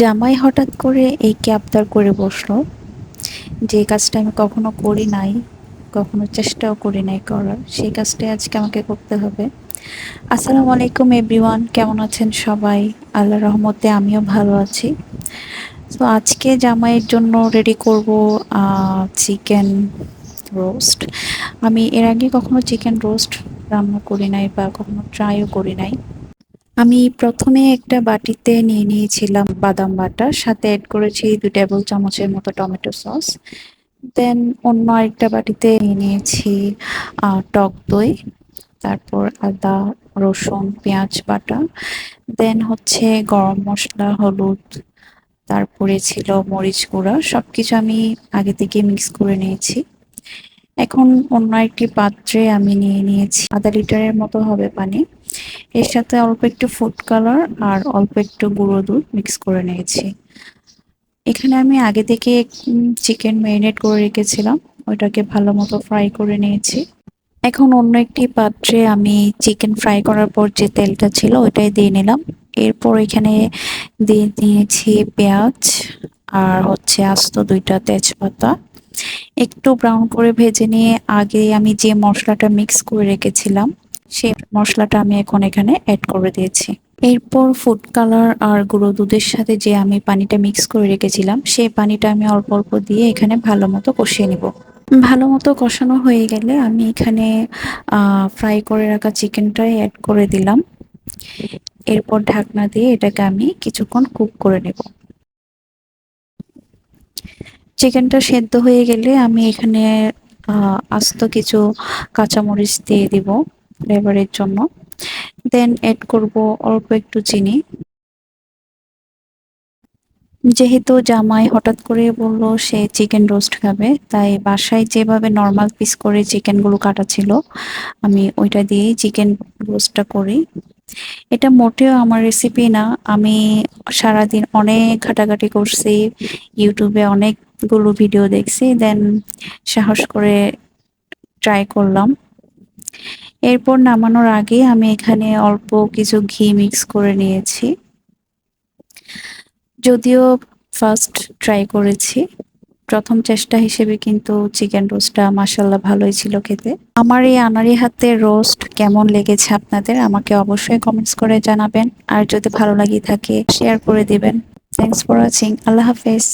জামাই হঠাৎ করে এই আবদার করে বসল। যে কাজটা আমি কখনো করি নাই, কখনো চেষ্টাও করি নাই করার, সেই কাজটাই আজকে আমাকে করতে হবে। আসসালামু আলাইকুম এভরিওয়ান, কেমন আছেন সবাই? আল্লাহ রহমতে আমিও ভালো আছি। তো আজকে জামাইয়ের জন্য রেডি করব চিকেন রোস্ট আমি এর আগে কখনো চিকেন রোস্ট রান্না করি নাই বা কখনো ট্রাইও করি নাই। আমি প্রথমে একটা বাটিতে নিয়ে নিয়েছিলাম বাদাম বাটা, সাথে অ্যাড করেছি দু টেবিল চামচের মতো টমেটো সস। দেন অন্য আরেকটা বাটিতে নিয়ে নিয়েছি টক দই, তারপর আদা, রসুন, পেঁয়াজ বাটা। দেন হচ্ছে গরম মশলা, হলুদ, তারপরে ছিল মরিচ গুঁড়া সব কিছু আমি আগে থেকে মিক্স করে নিয়েছি। এখন অন্য একটি পাত্রে আমি নিয়ে নিয়েছি, আধা লিটারের মতো হবে পানি। এর সাথে অল্প একটু ফুড কালার আর অল্প একটু গুঁড়ো দুধ মিক্স করে নিয়েছি। এখানে আমি আগে থেকে চিকেন ম্যারিনেট করে রেখেছিলাম। ওইটাকে ভালো মতো ফ্রাই করে নিয়েছি। এখন অন্য একটি পাত্রে আমি চিকেন ফ্রাই করার পর যে তেলটা ছিল ওইটাই দিয়ে নিলাম। এরপর এখানে দিয়ে দিয়েছি পেঁয়াজ আর হচ্ছে আস্ত দুইটা তেজপাতা। একটু ব্রাউন করে ভেজে নিয়ে আগে আমি যে মশলাটা মিক্স করে রেখেছিলাম সেই মশলাটা আমি এখন এখানে অ্যাড করে দিয়েছি। এরপর ফুড কালার আর গুঁড়ো দুধের সাথে যে আমি পানিটা মিক্স করে রেখেছিলাম, সেই পানিটা আমি অল্প অল্প দিয়ে এখানে ভালো মতো কষিয়ে নিব। ভালো মতো কষানো হয়ে গেলে আমি এখানে ফ্রাই করে রাখা চিকেনটাই অ্যাড করে দিলাম। এরপর ঢাকনা দিয়ে এটাকে আমি কিছুক্ষণ কুক করে নেব। চিকেনটা সেদ্ধ হয়ে গেলে আমি এখানে আস্ত কিছু কাঁচামরিচ দিয়ে দিব। ফ্লেভারের জন্য। দেন অ্যাড করব অল্প একটু চিনি। যেহেতু জামাই হঠাৎ করে বলল সে চিকেন রোস্ট খাবে, তাই বাসায় যেভাবে নর্মাল পিস করে চিকেনগুলো কাটা ছিল, আমি ওইটা দিয়েই চিকেন রোস্টটা করি। এটা মোটেও আমার রেসিপি না। আমি সারাদিন অনেক ঘাটাঘাটি করছি, ইউটিউবে অনেকগুলো ভিডিও দেখছি দেন সাহস করে ট্রাই করলাম। এরপর নামানোর আগে আমি এখানে অল্প কিছু ঘি মিক্স করে নিয়েছি। যদিও ফার্স্ট ট্রাই করেছি। প্রথম চেষ্টা হিসেবে কিন্তু চিকেন রোস্টটা মাসাল্লাহ ভালোই ছিল খেতে। আমার এই আনারি হাতে রোস্ট কেমন লেগেছে আপনাদের আমাকে অবশ্যই কমেন্টস করে জানাবেন। আর যদি ভালো লাগে থাকে শেয়ার করে দিবেন। থ্যাংকস ফর ওয়াচিং আল্লাহ হাফেজ।